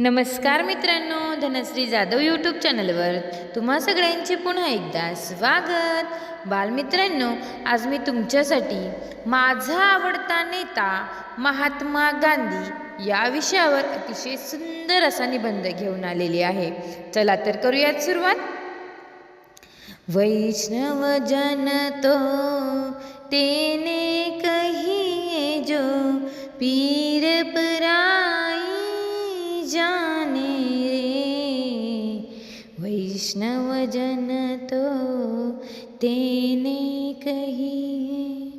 नमस्कार मित्रांनो धनश्री जाधव यूट्यूब चॅनलवर तुम्हा सगळ्यांचे पुन्हा एकदा स्वागत. बालमित्रांनो आज मी तुमच्यासाठी माझा आवडता नेता महात्मा गांधी या विषयावर अतिशय सुंदर असा निबंध घेऊन आलेली आहे. चला तर करूयात सुरुवात. वैष्णव जन तो तेने कही जो पीर वैष्णव जन तो तेने कही.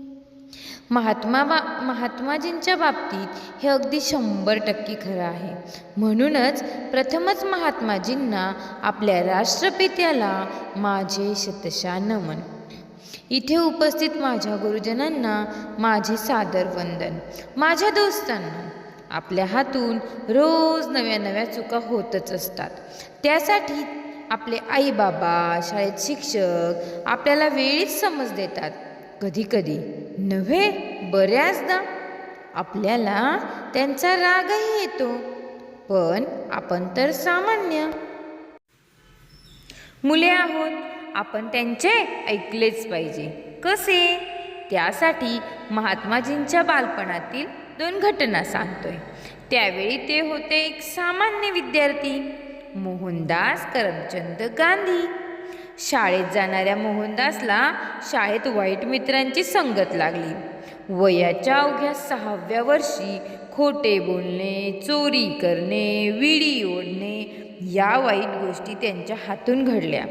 महात्मा बा महात्माजींच्या बाबतीत हे अगदी शंभर टक्के खरं आहे. म्हणूनच प्रथमच महात्माजींना आपल्या राष्ट्रपित्याला माझे शतशा नमन. इथे उपस्थित माझ्या गुरुजनांना माझे सादर वंदन. माझ्या दोस्तांना आपल्या हातून रोज नव्या नव्या चुका होतच असतात. त्यासाठी आपले आई बाबा शाळेत शिक्षक आपल्याला वेळीच समज देतात. कधीकधी नव्हे बऱ्याचदा आपल्याला त्यांचा रागही येतो. पण आपण तर सामान्य. मुले आहोत आपण त्यांचे ऐकलेच पाहिजे. कसे? त्यासाठी महात्माजींच्या बालपणातील दोन घटना सांगतोय. त्यावेळी ते होते एक सामान्य विद्यार्थी. मोहनदास करमचंद गांधी. शाळेत जाणाऱ्या मोहनदासला शाळेत वाईट मित्रांची संगत लागली. वयाच्या अवघ्या सहाव्या वर्षी खोटे बोलणे चोरी करणे विडी ओढणे या वाईट गोष्टी त्यांच्या हातून घडल्या.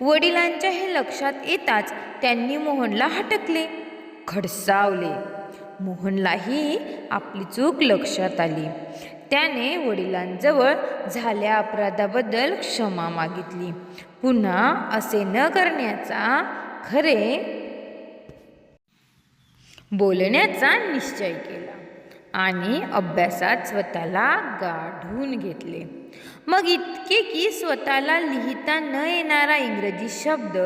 वडिलांच्या हे लक्षात येताच त्यांनी मोहनला हटकले खडसावले. मोहनलाही आपली चूक लक्षात आली. त्याने वडिलांजवळ झाल्या अपराधाबद्दल क्षमा मागितली. पुन्हा असे न करण्याचा खरे बोलण्याचा निश्चय केला आणि अभ्यासात स्वतःला गाढून घेतले. मग इतके की स्वतःला लिहिता न येणारा इंग्रजी शब्द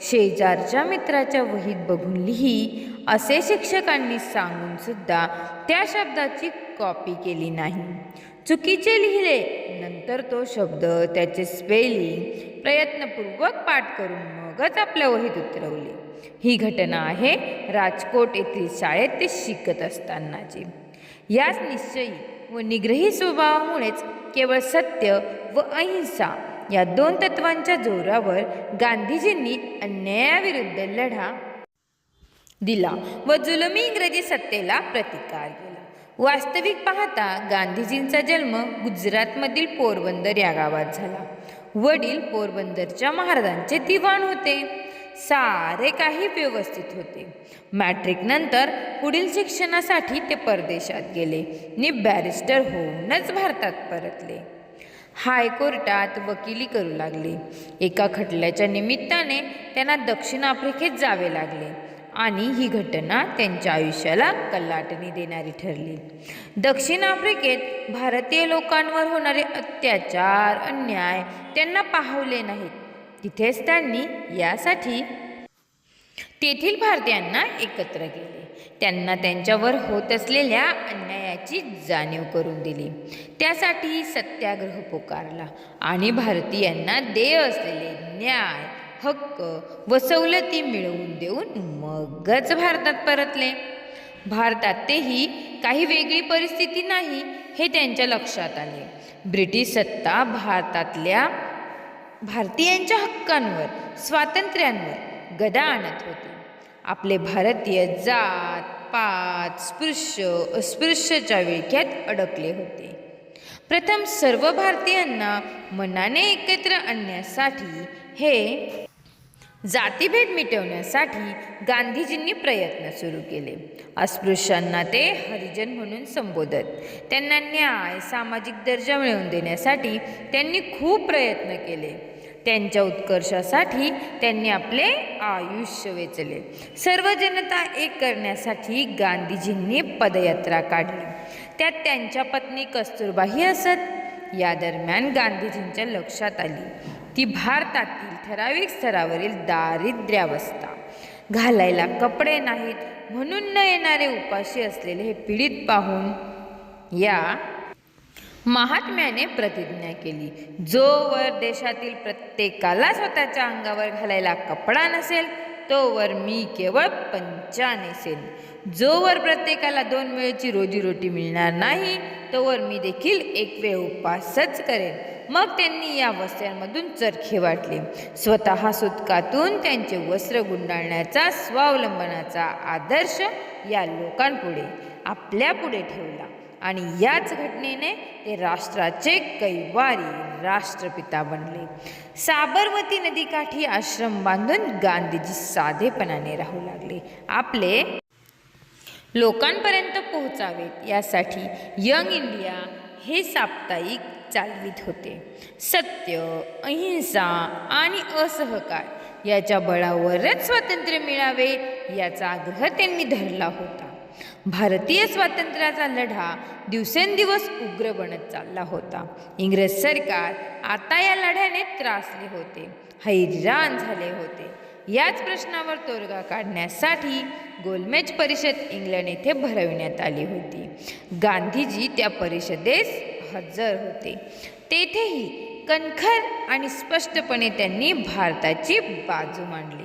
शेजारच्या मित्राच्या वहीत बघून लिही असे शिक्षकांनी सांगून सुद्धा त्या शब्दाची कॉपी केली नाही. चुकीचे लिहिले नंतर तो शब्द त्याचे स्पेलिंग प्रयत्नपूर्वक पाठ करून मगच आपल्या वहीत उतरवले. ही घटना आहे राजकोट येथील शाळेत ते शिकत असतानाची. याच निश्चयी व निग्रही स्वभावामुळेच केवळ सत्य व अहिंसा या दोन तत्वांच्या जोरावर गांधीजींनी अन्यायाविरुद्ध लढा दिला व जुलमी इंग्रजी सत्तेला प्रतिकार केला. वास्तविक पाहता गांधीजींचा जन्म गुजरातमधील पोरबंदर या गावात झाला. वडील पोरबंदरच्या महाराजांचे दिवाण होते. सारे काही व्यवस्थित होते. मॅट्रिक नंतर पुढील शिक्षणासाठी ते परदेशात गेले. नि बॅरिस्टर होऊनच भारतात परतले. हायकोर्टात वकिली करू लागले. एका खटल्याच्या निमित्ताने त्यांना दक्षिण आफ्रिकेत जावे लागले. आणि ही घटना त्यांच्या आयुष्याला कल्लाटणी देणारी ठरली. दक्षिण आफ्रिकेत भारतीय लोकांवर होणारे अत्याचार अन्याय त्यांना पाहवले नाहीत. तिथेच त्यांनी यासाठी तेथील भारतीयांना एकत्र केले. त्यांना त्यांच्यावर होत असलेल्या अन्यायाची जाणीव करून दिली. त्यासाठी सत्याग्रह पुकारला आणि भारतीयांना देय असलेले न्याय हक्क व सवलती मिळवून देऊन मगच भारतात परतले. भारतात तेही काही वेगळी परिस्थिती नाही हे त्यांच्या लक्षात आले. ब्रिटिश सत्ता भारतातल्या भारतीयांच्या हक्कांवर स्वातंत्र्यांवर गदा आणत होती. आपले भारतीय जात पात स्पृश्य अस्पृश्यच्या विळख्यात अडकले होते. प्रथम सर्व भारतीयांना मनाने एकत्र आणण्यासाठी हे जातीभेद मिटवण्यासाठी गांधीजींनी प्रयत्न सुरू केले. अस्पृश्यांना ते हरिजन म्हणून संबोधत. त्यांना न्याय सामाजिक दर्जा मिळवून देण्यासाठी त्यांनी खूप प्रयत्न केले. त्यांच्या उत्कर्षासाठी त्यांनी आपले आयुष्य वेचले. सर्व जनता एक करण्यासाठी गांधीजींनी पदयात्रा काढली. त्यात त्यांच्या पत्नी कस्तुरबाही असत. या दरम्यान गांधीजींच्या लक्षात आली. ती भारतातील ठराविक स्तरावरील दारिद्र्यावस्था. घालायला कपडे नाहीत म्हणून न येणारे उपाशी असलेले हे पीडित पाहून या महात्म्याने प्रतिज्ञा केली. जोवर देशातील प्रत्येकाला स्वतःच्या अंगावर घालायला कपडा नसेल तोवर मी केवळ पंचा नेसेन जोवर प्रत्येकाला दोन वेळची रोजीरोटी मिळणार नाही तोवर मी देखील एक वेळ उपवासच करेन. मग त्यांनी या वस्त्यांमधून चरखे वाटले. स्वतः सुतकातून त्यांचे वस्त्र गुंडाळण्याचा स्वावलंबनाचा आदर्श या लोकांपुढे आपल्यापुढे ठेवला. आणि याच घटनेने ते राष्ट्राचे कैवारी राष्ट्रपिता बनले. साबरमती नदीकाठी आश्रम बांधून गांधीजी साधेपणाने राहू लागले. आपले लोकांपर्यंत पोहोचावेत. यासाठी यंग इंडिया हे साप्ताहिक चालवित होते. सत्य अहिंसा आणि असहकार याच्या बळावरच स्वातंत्र्य मिळावे याचा आग्रह त्यांनी धरला होता. भारतीय स्वातंत्र्याचा लढा दिवसेंदिवस उग्र बनत चालला होता. इंग्रज सरकार आता या लढ्याने त्रासले होते. हैराण झाले होते. याच प्रश्नावर तोडगा काढण्यासाठी गोलमेज परिषद इंग्लंड येथे भरविण्यात आली होती. गांधीजी त्या परिषदेस हजर होते. तेथेही कणखर आणि स्पष्टपणे त्यांनी भारताची बाजू मांडली.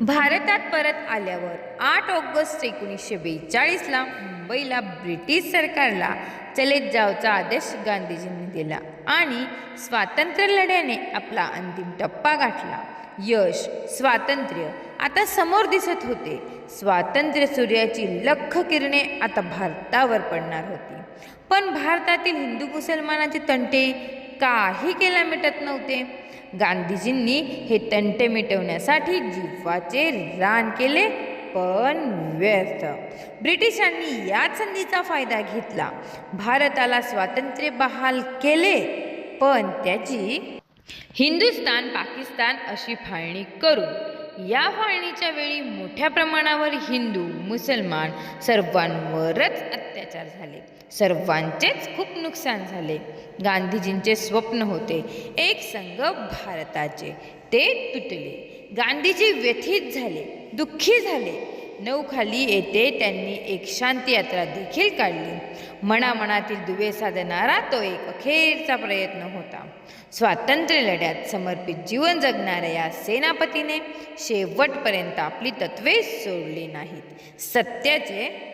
भारतात परत आल्यावर आठ ऑगस्ट एकोणीसशे बेचाळीसला मुंबईला ब्रिटिश सरकारला चलेत जावचा आदेश गांधीजींनी दिला. आणि स्वातंत्र्य लढ्याने आपला अंतिम टप्पा गाठला. यश स्वातंत्र्य आता समोर दिसत होते. स्वातंत्र्य सूर्याची लख किरणे आता भारतावर पडणार होती. पण भारतातील हिंदू मुसलमानाचे तंटे काही केल्या मिटत नव्हते. गांधीजींनी हे तंटे मिटवण्यासाठी जीवाचे रान केले. पण व्यर्थ. ब्रिटिशांनी या संधीचा फायदा घेतला. भारताला स्वातंत्र्य बहाल केले पण त्याची हिंदुस्तान पाकिस्तान अशी फाळणी करून या फाळणीच्या वेळी मोठ्या प्रमाणावर हिंदू मुसलमान सर्वांवरच अत्याचार झाले. सर्वांचेच खूप नुकसान झाले. गांधीजींचे स्वप्न होते एक संघ भारताचे. ते तुटले. गांधीजी व्यथित झाले दुःखी झाले. नऊखाली येथे त्यांनी एक शांती यात्रा देखील काढली. मनामनातील दुवे साधणारा तो एक अखेरचा प्रयत्न होता. स्वातंत्र्य लढ्यात समर्पित जीवन जगणाऱ्या या सेनापतीने शेवटपर्यंत आपली तत्वे सोडली नाहीत. सत्याचे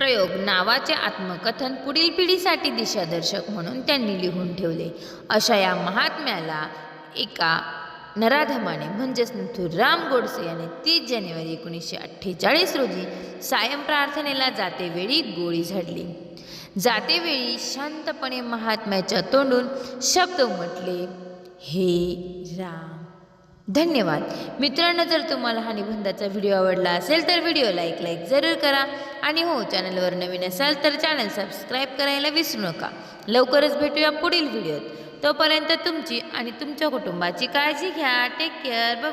प्रयोग नावाचे आत्मकथन पुढील पिढीसाठी दिशादर्शक म्हणून त्यांनी लिहून ठेवले. अशा या महात्म्याला एका नराधमाने म्हणजेच नथुराम गोडसे याने तीस जानेवारी एकोणीसशे अठ्ठेचाळीस रोजी सायं प्रार्थनेला जातेवेळी गोळी झाडली. जातेवेळी शांतपणे महात्म्याच्या तोंडून शब्द उमटले हे राम. धन्यवाद. मित्रांनो जर तुम्हाला हा निबंधाचा व्हिडिओ आवडला असेल तर व्हिडिओ लाईक लाईक जरूर करा. आणि हो चॅनलवर नवीन असाल तर चॅनल सबस्क्राईब करायला विसरू नका. लवकरच भेटूया पुढील व्हिडिओत. तोपर्यंत तुमची आणि तुमच्या कुटुंबाची काळजी घ्या. Take care bye